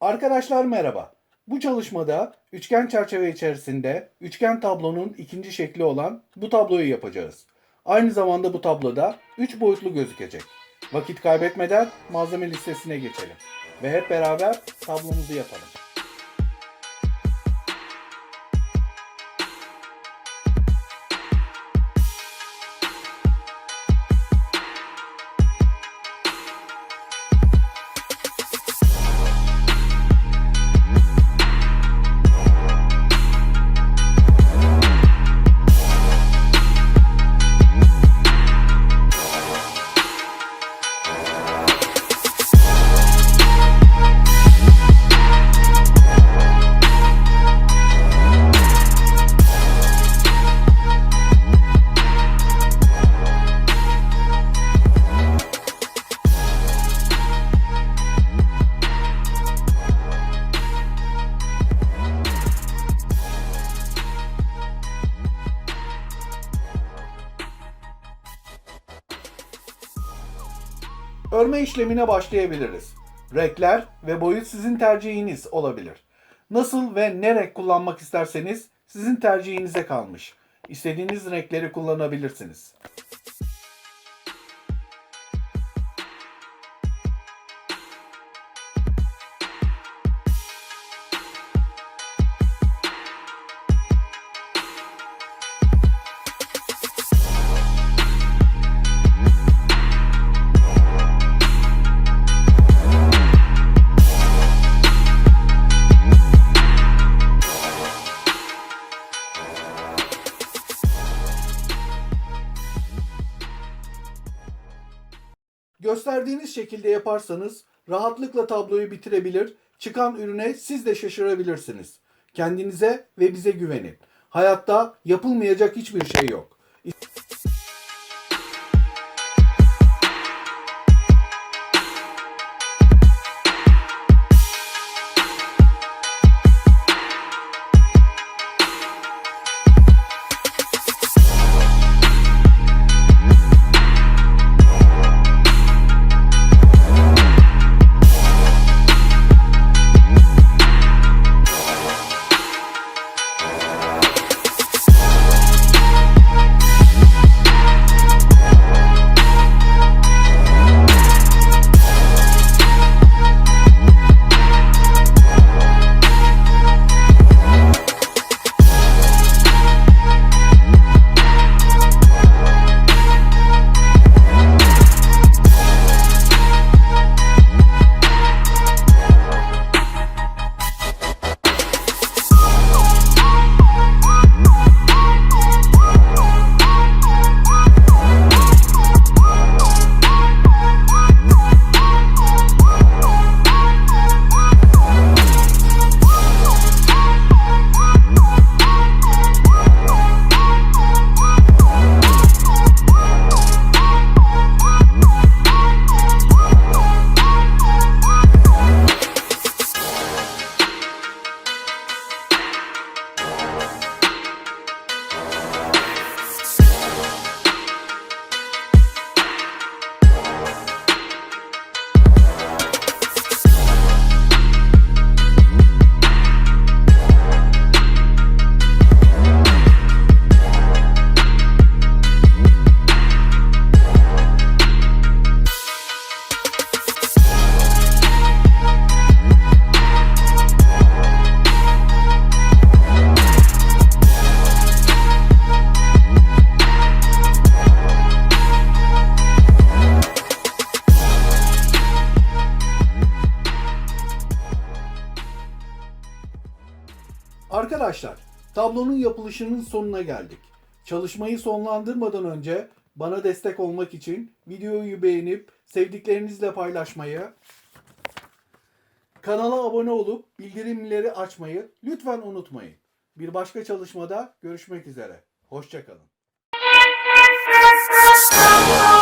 Arkadaşlar merhaba. Bu çalışmada üçgen çerçeve içerisinde üçgen tablonun ikinci şekli olan bu tabloyu yapacağız. Aynı zamanda bu tabloda 3 boyutlu gözükecek. Vakit kaybetmeden malzeme listesine geçelim. Ve hep beraber tablomuzu yapalım. Örme işlemine başlayabiliriz. Renkler ve boyut sizin tercihiniz olabilir. Nasıl ve ne renk kullanmak isterseniz sizin tercihinize kalmış. İstediğiniz renkleri kullanabilirsiniz. Gösterdiğiniz şekilde yaparsanız rahatlıkla tabloyu bitirebilir, çıkan ürüne siz de şaşırabilirsiniz. Kendinize ve bize güvenin. Hayatta yapılmayacak hiçbir şey yok. Arkadaşlar, tablonun yapılışının sonuna geldik. Çalışmayı sonlandırmadan önce bana destek olmak için videoyu beğenip sevdiklerinizle paylaşmayı, kanala abone olup bildirimleri açmayı lütfen unutmayın. Bir başka çalışmada görüşmek üzere. Hoşçakalın.